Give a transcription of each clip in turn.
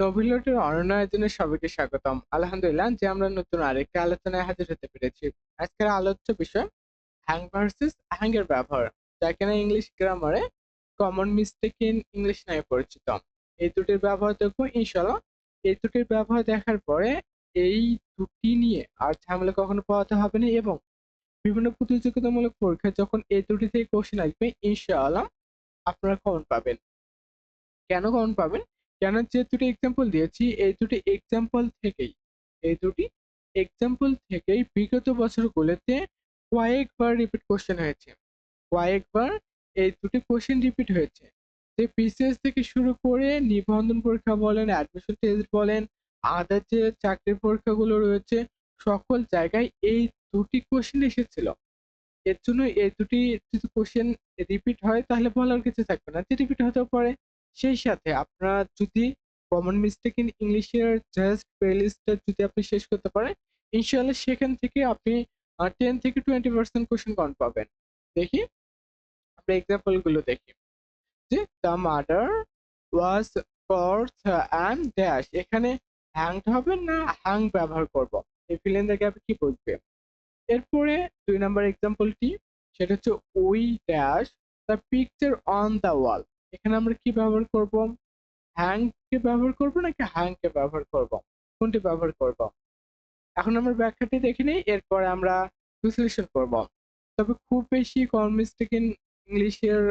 নভিলটের অনন্য আয়োজনে সবাইকে স্বাগতম। আলহামদুলিল্লাহ যে আমরা নতুন আরেকটি আলোচনায় হাজির হতে পেরেছি। আজকের আলোচ্য বিষয় হ্যাং ভার্সেস হ্যাং এর ব্যবহার, যা কিনা ইংলিশ গ্রামারে কমন মিস্টেক ইন ইংলিশ নামে পরিচিত। এই দুটির ব্যবহার দেখব ইনশাল্লাহ এই দুটির ব্যবহার দেখার পরে এই দুটি নিয়ে আর ঝামেলা কখনো পাওয়াতে হবে না এবং বিভিন্ন প্রতিযোগিতামূলক পরীক্ষায় যখন এই দুটি থেকে কোশ্চেন আসবে, ইনশাআল্লাহ আপনারা কমন পাবেন। কেন কমন পাবেন? কেন যে দুটি এক্সাম্পল দিয়েছি, এই দুটি এক্সাম্পল থেকেই, এই দুটি এক্সাম্পল থেকেই বিগত বছরগুলোতে কয়েকবার রিপিট কোশ্চেন হয়েছে। কয়েকবার এই দুটি কোশ্চেন রিপিট হয়েছে। যে বিসিএস থেকে শুরু করে নিবন্ধন পরীক্ষা বলেন অ্যাডমিশন টেস্ট বলেন আদার যে চাকরির পরীক্ষাগুলো রয়েছে, সকল জায়গায় এই দুটি কোশ্চেন এসেছিল। এর জন্য এই দুটি যদি কোশ্চেন রিপিট হয়, তাহলে বলার কিছু থাকবে না। যে রিপিট হতেও পারে সেই সাথে আপনারা যদি কমন মিস্টেক ইন ইংলিশের জাস্ট প্লেলিস্টটা যদি আপনি শেষ করতে পারেন, ইনশাআল্লাহ সেখান থেকে আপনি টেন থেকে টোয়েন্টি পার্সেন্ট কোশ্চেন কম পাবেন। দেখি, আমরা এক্সাম্পলগুলো দেখি। যে দ্য মার্ডার ওয়াজ কর্স অ্যান্ড ড্যাশ এখানে হ্যাংড হবে না হ্যাং ব্যবহার করব? এই ফিল ইন দ্য গ্যাপ কি বুঝবে এরপরে দুই নাম্বার এক্সাম্পলটি সেটা হচ্ছে ওই dash the picture on the wall এখানে আমরা কি ব্যবহার করব? হ্যাং কে ব্যবহার করব নাকি হ্যাং কে ব্যবহার করব? কোনটি ব্যবহার করব? এখন আমরা ব্যাখ্যাটি দেখে নিই, এরপরে আমরা বিশ্লেষণ করব। তবে খুব বেশি কম মিস্টেক ইন ইংলিশের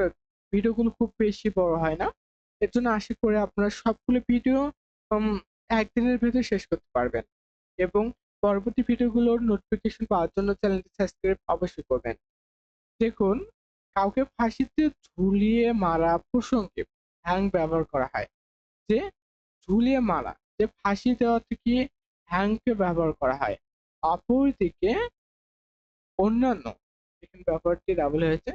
ভিডিওগুলো খুব বেশি বড় হয় না। এর জন্য আশা করি আপনারা সবগুলো ভিডিও একদিনের ভেতর শেষ করতে পারবেন। এবং পরবর্তী ভিডিওগুলোর নোটিফিকেশন পাওয়ার জন্য চ্যানেলটি সাবস্ক্রাইব অবশ্যই করবেন। দেখুন কাউকে ফাঁসিতে ঝুলিয়ে মারা প্রসঙ্গে হ্যাং ব্যবহার করা হয়। যে ঝুলিয়ে মারা, যে ফাঁসি দেওয়া থেকে হ্যাংকে ব্যবহার করা হয়। অপরদিকে অন্যান্য এখানে ব্যবহারটি ডাবল হয়েছে,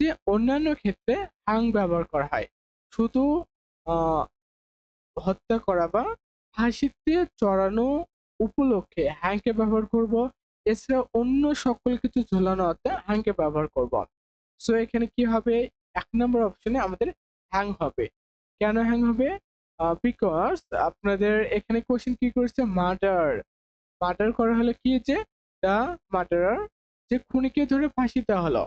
যে অন্যান্য ক্ষেত্রে হ্যাং ব্যবহার করা হয়। শুধু হত্যা করা বা ফাঁসিতে চড়ানো উপলক্ষে হ্যাংকে ব্যবহার করব, এছাড়া অন্য সকল কিছু ঝোলানো হতে হ্যাংকে ব্যবহার করব। সো এখানে কি হবে? এক নম্বর অপশনে আমাদের হ্যাং হবে। কেন হ্যাং হবে? বিকজ আপনাদের এখানে কোশ্চেন কি করেছে? মার্ডার মার্ডার করা হলে কি যে দা মার্ডারার যে খুনিকে ধরে ফাঁসিতে হলো।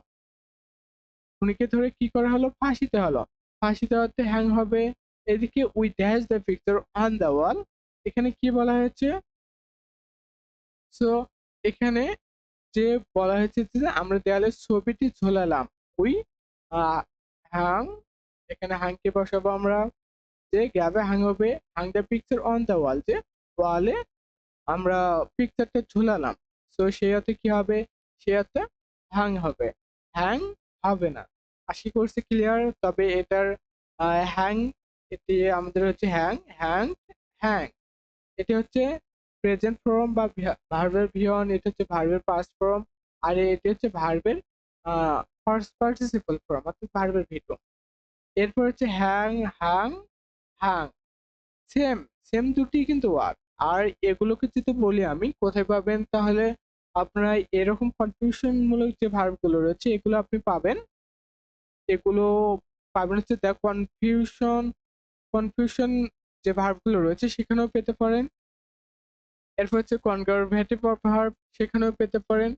খুনিকে ধরে কি করা হলো? ফাঁসিতে হলো। ফাঁসি দেওয়াতে হ্যাং হবে। এদিকে we dash the picture on the wall এখানে কি বলা হয়েছে? সো এখানে যে বলা হয়েছে যে আমরা দেয়ালে ছবিটি ঝোলালাম। উই হ্যাং এখানে হাংকে বসাবো আমরা, যে গ্যাবে হ্যাং হবে hang the picture on the wall যে ওয়ালে আমরা পিকচারটা ঝুলালাম। সো সেই অর্থে কি হবে? সে অর্থে হ্যাং হবে। হ্যাং হবে না। আশি করছি ক্লিয়ার তবে এটার হ্যাং এটি আমাদের হচ্ছে হ্যাং হ্যাং হ্যাং এটি হচ্ছে প্রেজেন্ট ফর্ম বা ভার্বের ভিয়ন এটা হচ্ছে ভার্বের পাস্ট ফর্ম আর এটি হচ্ছে ভার্বের ফার্স্ট পার্টিসিপল ফর্ম অর্থাৎ ভার্বের ভিটো। এরপর হচ্ছে hang hang hang same same দুটি কিন্তু ওয়ার্ড আর এগুলোকে যদি বলি আমি, কোথায় পাবেন? তাহলে আপনারা এরকম কনফিউশন মূলক যে ভার্বগুলো রয়েছে, এগুলো আপনি পাবেন। এগুলো পাবেন হচ্ছে দ্য কনফিউশন কনফিউশন যে ভার্বগুলো রয়েছে, সেখানেও পেতে পারেন। এরপর হচ্ছে কনজারভেটিভ অফ ভার্ব সেখানেও পেতে পারেন।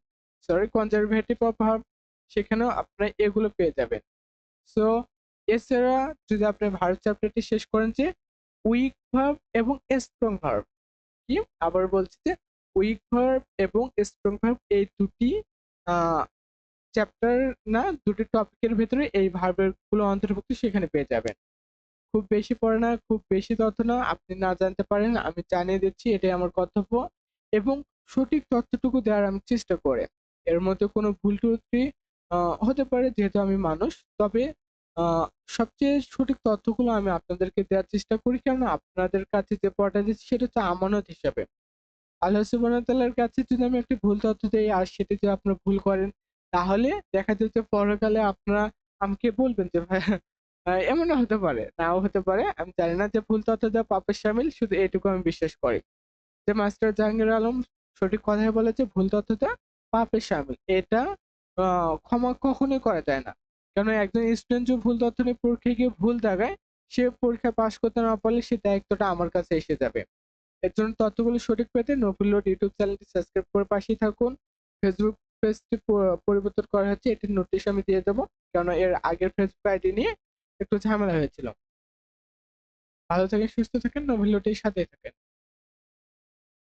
সরি কনজারভেটিভ অফ ভার্ব সেখানেও আপনারা এগুলো পেয়ে যাবেন। সো এছাড়া যদি আপনি ভার্ব চ্যাপ্টারটি শেষ করেন যে উইক ভার্ব এবং স্ট্রং ভার্ব কি? আবার বলছি যে উইক ভার্ব এবং স্ট্রং ভার্ব এই দুটি চ্যাপ্টার না, দুটি টপিকের ভেতরে এই ভার্বেরগুলো অন্তর্ভুক্ত সেখানে পেয়ে যাবেন। খুব বেশি পড়ে না, খুব বেশি তথ্য না, আপনি না জানতে পারেন, আমি জানিয়ে দিচ্ছি, এটাই আমার কর্তব্য। এবং সঠিক তথ্যটুকু দেওয়ার আমি চেষ্টা করে। এর মধ্যে কোনো ভুল ত্রুটি হতে পারে যেহেতু আমি মানুষ, তবে সবচেয়ে সঠিক তথ্যগুলো আমি আপনাদেরকে দেওয়ার চেষ্টা করি কারণ আপনাদের কাছে যে পড়াটা দিচ্ছি সেটা হচ্ছে আমানত হিসাবে। আল্লাহ সুবাহতাল্লার কাছে যদি আমি একটি ভুল তথ্য দিই আর সেটি যদি আপনারা ভুল করেন, তাহলে দেখা যাচ্ছে পরকালে আপনারা আমাকে বলবেন যে ভাই এমনও হতে পারে, নাও হতে পারে, আমি জানি না যে ভুল তথ্য দেওয়া পাপের সামিল, শুধু এটুকু আমি বিশ্বাস করি। যে মাস্টার জাহাঙ্গীর আলম সঠিক কথাই বলেছে, ভুল তথ্য দেওয়া পাপের সামিল। এটা ক্ষমা কখনোই করা যায় না। কেন একজন স্টুডেন্ট যদি ভুল তথ্য নিয়ে পরীক্ষায় গিয়ে ভুল দেখায়, সে পরীক্ষা পাশ করতে না পারলে সে দায়িত্বটা আমার কাছে এসে যাবে। এর জন্য তথ্যগুলো সঠিক পেতে নফিলোড ইউটিউব চ্যানেলটি সাবস্ক্রাইব করে পাশেই থাকুন। ফেসবুক পেজটি পরিবর্তন করা হচ্ছে এটির নোটিশ আমি দিয়ে দেবো, কেননা এর আগের ফেসবুক আইডি নিয়ে একটু ঝামেলা হয়েছিল। ভালো থাকেন, সুস্থ থাকেন নভিলোটির সাথে থাকেন।